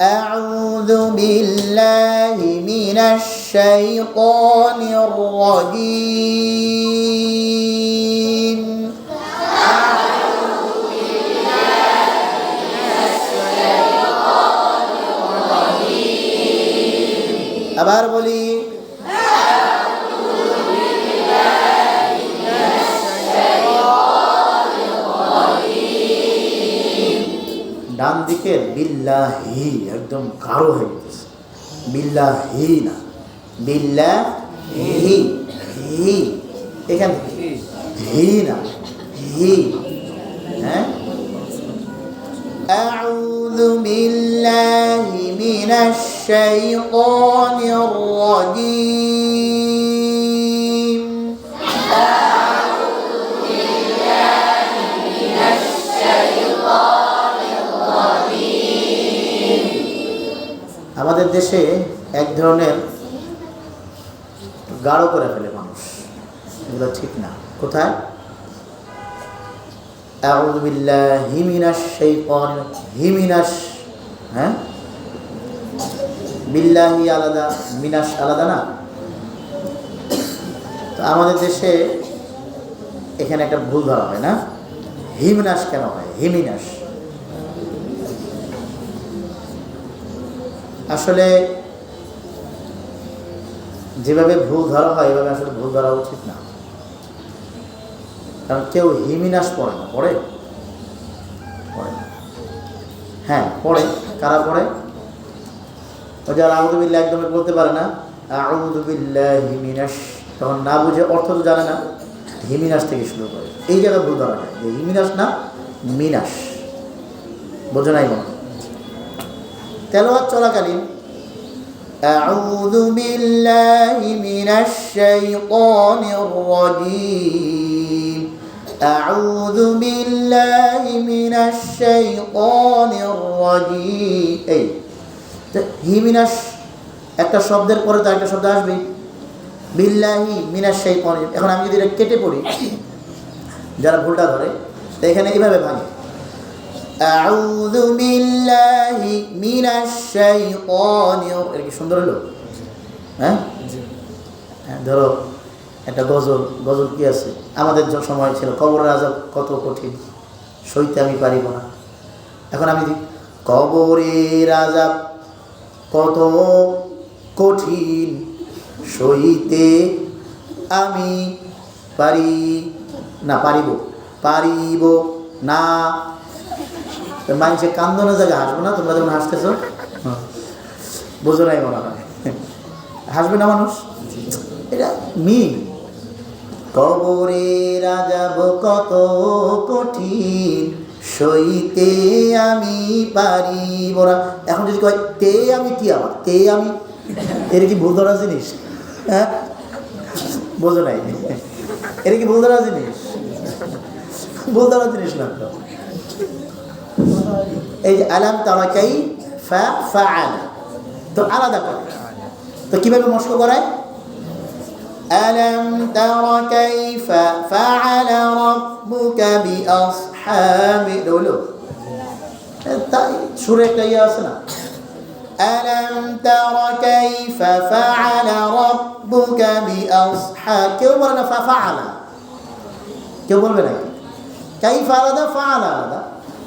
أعوذ بالله من الشيطان الرجيم. أعوذ بالله من الشيطان الرجيم. أبار بولي. ডান দিকের বিল্লাহি একদম কারো হয়ে গেছে বিল্লাহি না বিল্লাহি হি এখান থেকে হি না হি হ্যাঁ أعوذ بالله من الشيطان الرجيم আমাদের দেশে এক ধরনের গাঢ় করে ফেলে মানুষ। এগুলো ঠিক না। কোথায়? সেই হ্যাঁ? আলাদা আলাদা না? তো আমাদের দেশে এখানে একটা ভুল ধরা হয় না? হিমনাস কেন হয়? হিমিনাস আসলে যেভাবে ভুল ধরা হয়, এভাবে আসলে ভুল ধরা উচিত না। কারণ কেউ হিমিনাস পড়ে না। পড়ে? পড়ে হ্যাঁ পড়ে। কারা পড়ে? ও যারা আউদুবিল্লাহ একদমই বলতে পারে না আউদুবিল্লাহ হিমিনাস তখন না বুঝে অর্থ তো জানে না, হিমিনাস থেকে শুরু করে। এই জায়গায় ভুল ধরা যায়। যে হিমিনাস না মিনাস বোঝো নাই মনে তেলোয়াত চলাকালীন أعوذ بالله من الشيطان الرجيم أعوذ بالله من الشيطان الرجيم এই তো হিমিনাস একটা শব্দের পরে তো একটা শব্দ আসবে বিল্লাহি মিনাস শাইতান এখন আমি যদি এটা কেটে পড়ি যারা ভুলটা ধরে তো এখানে এইভাবে ভাঙে أعوذ بالله মিনাশ শাইতানির এটা কি সুন্দর হলো? হ্যাঁ? হ্যাঁ? ধরো, একটা গজল গজল কি আছে? আমাদের যে সময় ছিল কবরের রাজা কত কঠিন, সইতে আমি পারিব না। এখন আমি কবরের রাজা কত কঠিন, সইতে আমি পারি না, পারিব পারিব না। মানুষের কান্দনের জায়গায় হাসবো না, তোমরা যখন হাসতেছো। বোঝো নাই মনে হয়। হাসবে না মানুষ? এটা মিল। কবরে রাজাব কত কঠিন, সইতে আমি পারি বরা এখন যদি কয়, তে আমি কি আমার তে আমি? এর কি ভুল ধরা জিনিস? হ্যাঁ? বোঝো নাই। এটা কি ভুল ধরা জিনিস? ভুল ধরা জিনিস না এই যে আলাম তারাকাই ফা ফা আলা তো আলাদা করে তো কিভাবে মস্ক করায় ألم تر كيف فعل ربك بأصحاب دولو সুরে একটা ইয়ে আছে না ألم تر كيف فعل ربك بأصحاب কেউ বলে না فعل কেউ বলবে নাকি কাইফ আলাদা ফাল আলাদা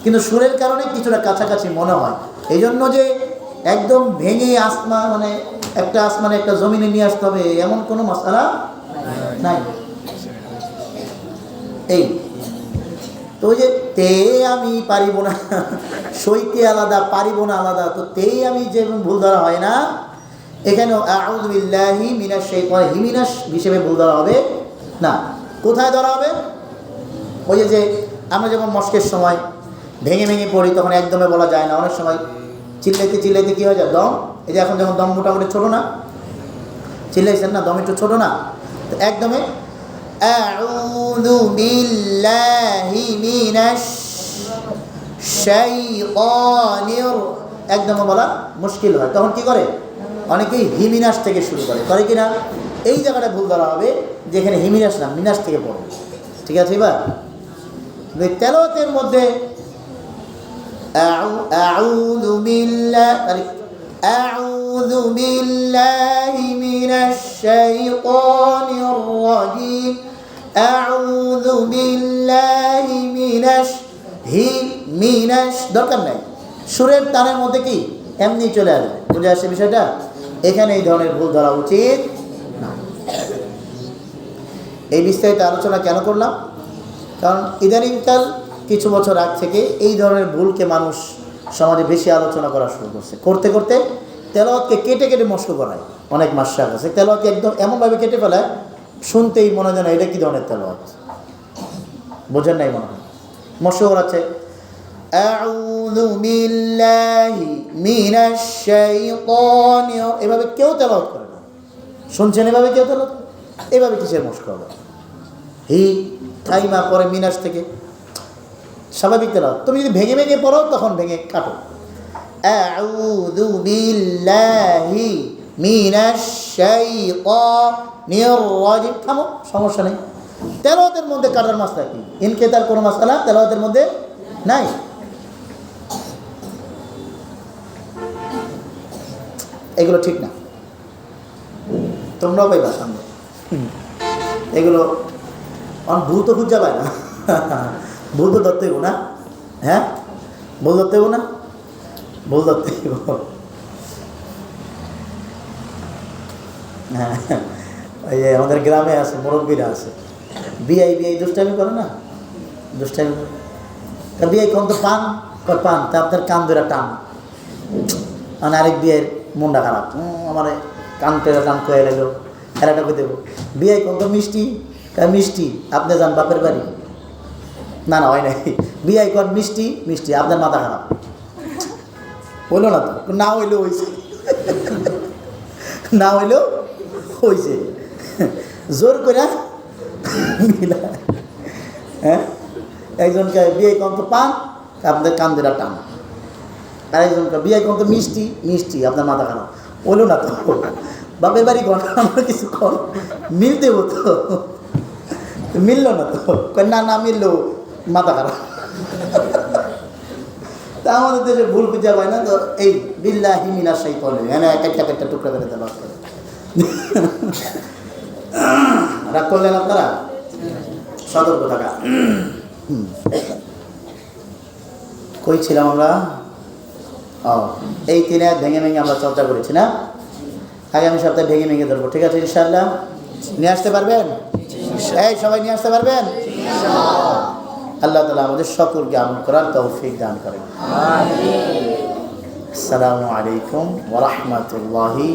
কিন্তু সুরের কারণে কিছুটা কাছাকাছি মনে হয়। এই জন্য যে একদম ভেঙে আসমা মানে একটা আসমানে একটা জমিনে নিয়ে আসতে হবে, এমন কোনো মশালা নাই। এই। তো ওই যে তে আমি পারিব না, সইতে আলাদা, পারিব না আলাদা, তো তে আমি যে ভুল ধরা হয় না, এখানেও আউদ্দিল্লাহি মিনাস সেই হিমিনাস হিসেবে ভুল ধরা হবে না। কোথায় ধরা হবে? ওই যে আমরা যেমন মস্কের সময় ভেঙে ভেঙে পড়ি, তখন একদমে বলা যায় না। অনেক সময় চিল্লাইতে চিল্লাইতে কী হয়ে যায়? দম। এই যে এখন যখন দম মোটামুটি ছোটো না, চিল্লাইছেন না, দম একটু ছোটো না, তো একদমে একদমে বলা মুশকিল হয়। তখন কি করে? অনেকেই হিমিনাস থেকে শুরু করে। করে কি না এই জায়গাটা ভুল ধরা হবে, যেখানে হিমিনাস না মিনাস থেকে পড়বে ঠিক আছে এবার? তেলতের মধ্যে أعوذ بالله أعوذ بالله من الشيطان الرجيم أعوذ بالله من الش হি মিনাশ দরকার নাই সুরের তানের মধ্যে কি এমনি চলে আসবে বুঝে আসছে বিষয়টা এখানে এই ধরনের ভুল ধরা উচিত না এই বিস্তারিত আলোচনা কেন করলাম কারণ ইদানিংকাল কিছু বছর আগ থেকে এই ধরনের ভুলকে মানুষ সমাজে বেশি আলোচনা করা শুরু করছে। করতে করতে তেলওয়াতকে কেটে কেটে মস্ক করায় অনেক মাস্টার আছে তেলওয়াতকে একদম এমনভাবে কেটে ফেলায় শুনতেই মনে হয় এটা কী ধরনের তেলাওয়াত? বোঝেন নাই মনে হয়। মস্ক করাচ্ছে এভাবে কেউ তেলাওয়াত করে না। শুনছেন এভাবে কেউ তেলাওয়াত? এভাবে কিসের মস্ক হবে? হি কাইমা পরে মিনাস থেকে স্বাভাবিক তেলাওয়াত তুমি যদি ভেঙে ভেঙে পড়ো, তখন ভেঙে কাটো। আউযু বিল্লাহি মিনাশ শাইতানির রাজিম। থামো, সমস্যা নেই। তেলাওয়াতের মধ্যে কাটার মাসলা কি? ইনকেতার কোনো মাসলা তেলাওয়াতের মধ্যে নাই? এগুলো ঠিক না। তোমরাও পাইবা সামনে। এগুলো অনেক ভুল তো খুঁজা পায় না। ভুল তো ধরতে না? হ্যাঁ? ভুল ধরতে না? ভুল ধরতে হ্যাঁ ওই যে আমাদের গ্রামে আছে, মুরব্বীরা আছে। বিআই বিআই দুষ্টামি করে না? দুষ্টামি করে? তা বিআই কোন তো পান পান? তা আপনার কান ধরে টান। মানে আরেক বিয়ের মনটা খারাপ। আমার কান টেরা টান কয়ে লাগল খেলাটা করে দেবো? বিয়ে কোন তো মিষ্টি। মিষ্টি, আপনি যান বাপের বাড়ি। না না, হয় নাই। বিয়ে কর মিষ্টি মিষ্টি, আপনার মাথা খারাপ। হইল না তো? না হইলেও হয়েছে না হইলেও হয়েছে জোর করে মিলা হ্যাঁ? একজনকে বিয়ে কম তো পান, আপনাদের কান দিলা টান। আরেকজনকে বিয়ে কম তো মিষ্টি মিষ্টি, আপনার মাথা খারাপ। বলো না তো? বাপের বাড়ি ঘর আমরা কিছু কর মিল দেবো তো? মিললো না তো? না না, মিললো। মাথা খারাপ। তা আমাদের দেশে ভুল বুঝা পায় না তো, এই বিল্লা হিমিনা সেই পলে হ্যাঁ এক একটা একটা টুকরা করে দেওয়া রাগ করলেন আপনারা? সতর্ক থাকা। কই ছিলাম আমরা? ও, এই তিনে ভেঙে ভেঙে আমরা চর্চা করেছি, না? আগামী সপ্তাহে ভেঙে ভেঙে ধরবো, ঠিক আছে ইনশাল্লাহ নিয়ে আসতে পারবেন? এই, সবাই নিয়ে আসতে পারবেন? আল্লাহ তালা আমাদের সকলকে আমল করার তৌফিক দান করেন। আসসালামু আলাইকুম ওরহমতুল্লাহি